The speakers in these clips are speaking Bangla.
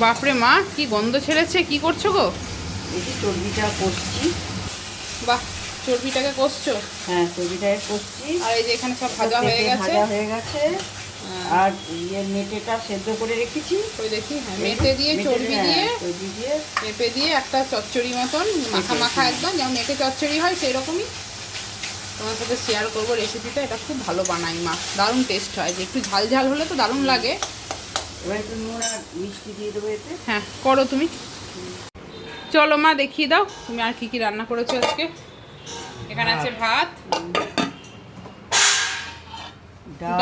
বাপরে মা কি গন্ধ ছেড়েছে কি করছ গো? চর্বিটা করছি। বাহ চর্বিটাকে কষছো? হ্যাঁ চর্বিটাকে করছি আর এই যে এখানে সব ভাজা হয়ে গেছে। ভাজা হয়ে গেছে। হ্যাঁ। আর ইয়ে মেটেটা সেদ্ধ করে রেখেছি। ওই দেখি হ্যাঁ, মেটে দিয়ে চর্বি হ্যাঁ, দিয়ে চর্বি দিয়ে। পেঁপে দিয়ে একটা চচ্চড়ি মতন মাখা মাখা একদম যেমন মেটে চচ্চড়ি হয় সেই রকমই তোমার সাথে শেয়ার করব রেসিপিটা এটা খুব ভালো বানাই মা দারুণ টেস্ট হয়। যে একটু ঝাল ঝাল হলে তো দারুণ লাগে। এবার একটু নুন আর মিষ্টি দিয়ে দেবো এতে। হ্যাঁ করো তুমি। চলো মা দেখিয়ে দাও তুমি আর কি কি রান্না করেছ আজকে। এখানে আছে ভাত।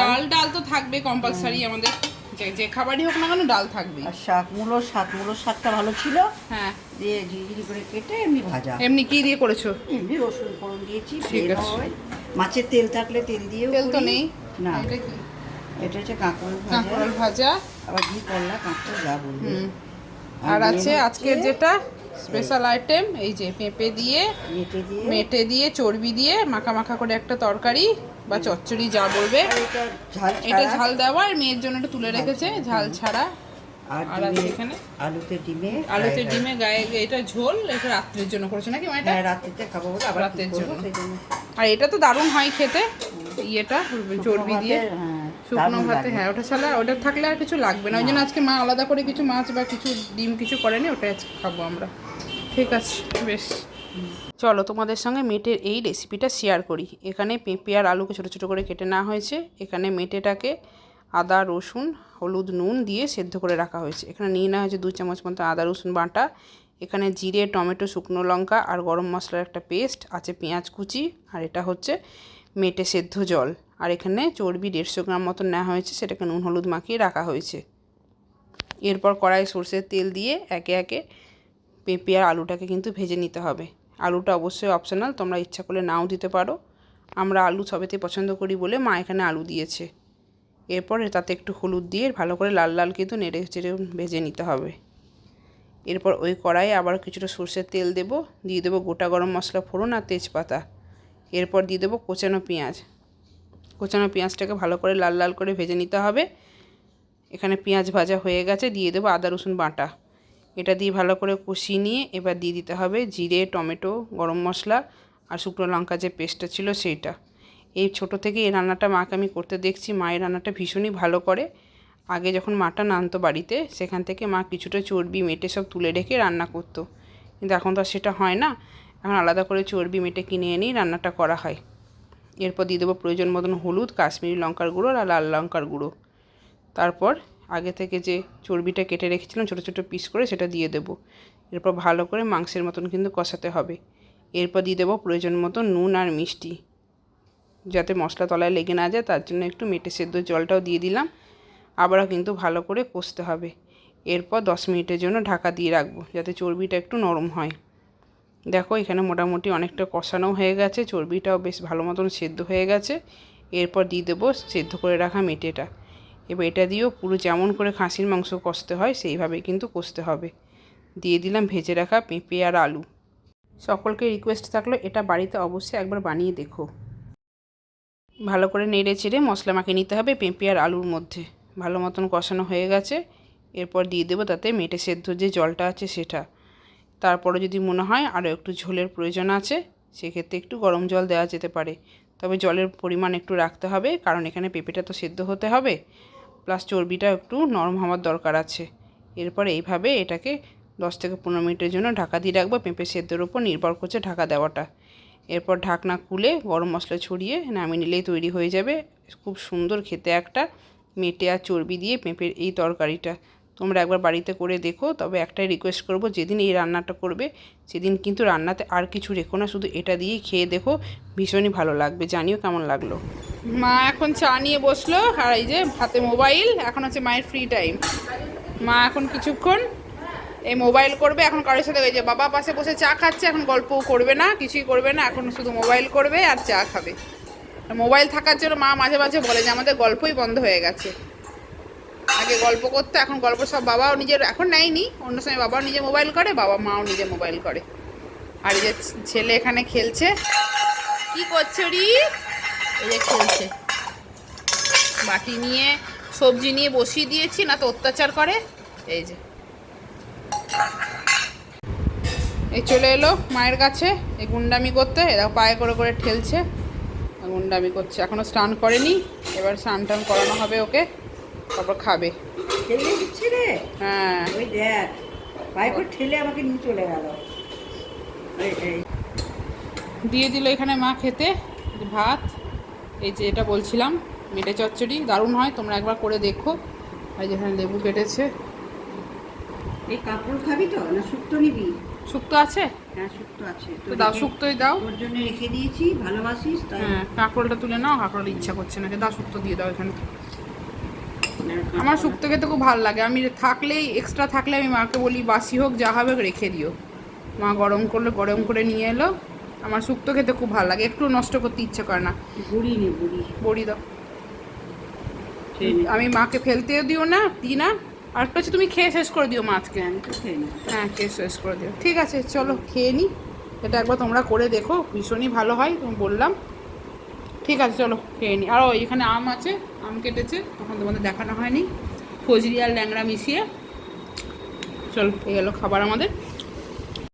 ডাল। ডাল তো থাকবে কম্পালসারি আমাদের। যে যে খাবারই হোক না কেন ডাল থাকবে আর শাক মূলো শাক মূলোর শাকটা ভালো ছিল। হ্যাঁ। দিয়ে ঝিরিঝিরি করে কেটে এমনি ভাজা। এমনি কি দিয়ে করেছ? এমনি রসুন ফোড়ন দিয়েছি ঠিক আছে। মাছের তেল থাকলে তেল দিয়েও তেল তো নেই। না। এটা কি? এটা হচ্ছে কাঁকড় ভাজা। কাঁকরোল ভাজা। আবার ঘি করলা কাঁকড় যা বলবে। আর আছে আজকের যেটা স্পেশাল আইটেম এই যে পেঁপে দিয়ে মেটে দিয়ে। চর্বি দিয়ে মাখা মাখা করে একটা তরকারি বা চচ্চড়ি যা বলবে। এটা ঝাল দেওয়া আর মেয়ের জন্য এটা তুলে রেখেছে ঝাল ছাড়া। আর আছে এখানে? আলুতে ডিমে আলুতে ডিমে গায়ে। এটা ঝোল এটা রাত্রের জন্য করেছে নাকি মা এটা? হ্যাঁ রাত্রিতে খাব বলে আবার রাতের রাতের জন্য। জন্য। আর এটা তো দারুণ হয় খেতে ইয়েটা চর্বি দিয়ে। শুকনো ভাতে হ্যাঁ ওটা ছাড়া ওটা থাকলে আর কিছু লাগবে না। ওই জন্য আজকে মা আলাদা করে কিছু মাছ বা কিছু ডিম কিছু করেনি ওটা আজকে খাব আমরা। ঠিক আছে বেশ। চলো তোমাদের সঙ্গে মেটের এই রেসিপিটা শেয়ার করি। এখানে পেঁপে আর আলুকে ছোটো ছোটো করে কেটে নেওয়া হয়েছে। এখানে মেটেটাকে আদা রসুন হলুদ নুন দিয়ে সেদ্ধ করে রাখা হয়েছে। এখানে নিয়ে নেওয়া হয়েছে দু চামচ মতো আদা রসুন বাটা। এখানে জিরে টমেটো শুকনো লঙ্কা আর গরম মশলার একটা পেস্ট আছে পেঁয়াজ কুচি আর এটা হচ্ছে মেটে সেদ্ধ জল। আর এখানে চর্বি দেড়শো গ্রাম মতন নেওয়া হয়েছে, সেটাকে নুন, হলুদ মাখিয়ে রাখা হয়েছে। এরপর কড়াই সর্ষের তেল দিয়ে একে একে পেঁপে আর আলুটাকে কিন্তু ভেজে নিতে হবে। আলুটা অবশ্যই অপশনাল তোমরা ইচ্ছা করলে নাও দিতে পারো। আমরা আলু সবেতে পছন্দ করি বলে মা এখানে আলু দিয়েছে। এরপর তাতে একটু হলুদ দিয়ে ভালো করে লাল লাল কিন্তু নেড়ে চেড়ে ভেজে নিতে হবে। এরপর ওই কড়াইয়ে আবার কিছুটা সর্ষের তেল দেবো, দিয়ে দেবো গোটা গরম মশলা, ফোড়ন আর তেজপাতা। এরপর দিয়ে দেবো কোচানো পেঁয়াজ। কোচানো পেঁয়াজটাকে ভালো করে লাল লাল করে ভেজে নিতে হবে। এখানে পেঁয়াজ ভাজা হয়ে গেছে, দিয়ে দেবো আদা, রসুন, বাটা। এটা দিয়ে ভালো করে কষিয়ে নিয়ে এবার দিয়ে দিতে হবে জিরে, টমেটো, গরম মশলা আর শুকনো লঙ্কা যে পেস্টটা ছিল সেইটা। এই ছোট থেকে এই রান্নাটা মাকে আমি করতে দেখছি মায়ের রান্নাটা ভীষণই ভালো করে। আগে যখন মাটা নানতো বাড়িতে, সেখান থেকে মা কিছুটা চর্বি মেটে সব তুলে রেখে রান্না করতো। কিন্তু এখন তো আর সেটা হয় না। এখন আলাদা করে চর্বি মেটে কিনে এনেই রান্নাটা করা হয়। এরপর দিয়ে দেবো প্রয়োজন মতন হলুদ, কাশ্মীরি লঙ্কার গুঁড়ো আর লাল লঙ্কার গুঁড়ো। তারপর আগে থেকে যে চর্বিটা কেটে রেখেছিলাম ছোটো ছোটো পিস করে সেটা দিয়ে দেবো। এরপর ভালো করে মাংসের মতন কিন্তু কষাতে হবে। এরপর দিয়ে দেবো প্রয়োজন মতো নুন আর মিষ্টি। যাতে মশলা তলায় লেগে না যায়, তার জন্য একটু মেটে সেদ্ধ জলটাও দিয়ে দিলাম। আবারও কিন্তু ভালো করে কষতে হবে। এরপর দশ মিনিটের জন্য ঢাকা দিয়ে রাখব, যাতে চর্বিটা একটু নরম হয়। দেখো, এখানে মোটামুটি অনেকটা কষানো হয়ে গেছে, চর্বিটাও বেশ ভালো মতন সেদ্ধ হয়ে গেছে। এরপর দিয়ে দেবো সেদ্ধ করে রাখা মেটেটা। এবার এটা দিয়েও পুরো যেমন করে খাসির মাংস কষতে হয় সেইভাবেই কিন্তু কষতে হবে। দিয়ে দিলাম ভেজে রাখা পেঁপে আর আলু। সকলকে রিকোয়েস্ট থাকল, এটা বাড়িতে অবশ্যই একবার বানিয়ে দেখো। ভালো করে নেড়ে চেড়ে মশলা মাখিয়ে নিতে হবে পেঁপে আর আলুর মধ্যে। ভালো মতন কষানো হয়ে গেছে। এরপর দিয়ে দেবো তাতে মেটে সেদ্ধ যে জলটা আছে সেটা। তারপরে যদি মনে হয় আরও একটু ঝোলের প্রয়োজন আছে, সেক্ষেত্রে একটু গরম জল দেওয়া যেতে পারে। তবে জলের পরিমাণ একটু রাখতে হবে, কারণ এখানে পেঁপেটা তো সেদ্ধ হতে হবে। প্লাস চর্বিটা একটু নরম হওয়ার দরকার আছে। এরপর এইভাবে এটাকে দশ থেকে পনেরো মিনিটের জন্য ঢাকা দিয়ে রাখব। পেঁপে সেদ্ধর উপর নির্ভর করছে ঢাকা দেওয়াটা। এরপর ঢাকনা খুলে গরম মশলা ছড়িয়ে নামিয়ে নিলেই তৈরি হয়ে যাবে। খুব সুন্দর খেতে একটা, মেটে আর চর্বি দিয়ে পেঁপের এই তরকারিটা। তোমরা একবার বাড়িতে করে দেখো, তবে একটাই রিকোয়েস্ট করব, যেদিন এই রান্নাটা করবে, সেদিন কিন্তু রান্নাতে আর কিছু রেখো না, শুধু এটা দিয়েই খেয়ে দেখো, ভীষণই ভালো লাগবে। জানিও কেমন লাগল? মা এখন চা নিয়ে বসল, আর এই যে হাতে মোবাইল এখন হচ্ছে মায়ের ফ্রি টাইম মা এখন কিছুক্ষণ এই মোবাইল করবে, এখন কারোর সাথে ওই যে বাবা পাশে বসে চা খাচ্ছে, এখন গল্পও করবে না, কিছুই করবে না, এখন শুধু মোবাইল করবে আর চা খাবে। মোবাইল থাকার জন্য মা মাঝে মাঝে বলে যে, আমাদের গল্পই বন্ধ হয়ে গেছে। আগে গল্প করতে, এখন গল্প সব বাবাও নিজের, এখন নেয়নি। অন্য সময় বাবাও নিজে মোবাইল করে, বাবা মাও নিজে মোবাইল করে। আর এই যে ছেলে এখানে খেলছে। কি করছ রি? এই যে খেলছে। বাটি নিয়ে, সবজি নিয়ে বসিয়ে দিয়েছি, না তো অত্যাচার করে। এই যে। এই চলে এলো মায়ের কাছে, এই গুন্ডামি করতে, এরা পায়ে করে করে ঠেলছে। গুন্ডামি করছে, এখনও স্নান করেনি। এবার স্নান টান করানো হবে ওকে। তারপর খাবে। ঠেলে দিচ্ছে রে। হ্যাঁ। ওই দেখ করে ঠেলে আমাকে নিয়ে চলে গেল। দিয়ে দিল এখানে মা খেতে ভাত এই যে এটা বলছিলাম মেটে চচ্চড়ি দারুণ হয় তোমরা একবার করে দেখো। আর যেখানে লেবু কেটেছে এই কাপড় খাবি তো না শুক্তো নিবি? শুক্তো আছে? হ্যাঁ শুক্তো আছে। তো দাও শুক্তোই দাও। তোর জন্য রেখে দিয়েছি ভালোবাসিস তাই। হ্যাঁ কাঁকরোলটা তুলে নাও কাঁকরোল ইচ্ছা করছে না দাও শুক্তো দিয়ে দাও এখানে। আমার শুক্তো খেতে খুব ভালো লাগে। আমি থাকলেই এক্সট্রা থাকলে আমি মাকে বলি বাসি হোক যা হবে রেখে দিও। মা গরম করলে গরম করে নিয়ে এলো। আমার শুক্তো খেতে খুব ভালো লাগে। একটু নষ্ট করতে ইচ্ছে করে না। বুড়ি নে বুড়ি। বড়ি দাও আমি মাকে ফেলতেও দিও না দিই না। আর একটা হচ্ছে তুমি খেয়ে শেষ করে দিও মাছকে নেব হ্যাঁ খেয়ে শেষ করে দিও। ঠিক আছে চলো খেয়ে নিই এটা একবার তোমরা করে দেখো। ভীষণই ভালো হয় তুমি বললাম। ঠিক আছে, চলো খেয়ে নিই আর এখানে আম আছে, আম কেটেছে, তখন তোমাদের দেখানো হয়নি। ফজরি আর ল্যাংড়া মিশিয়ে, চলো এই গেলো খাবার আমাদের।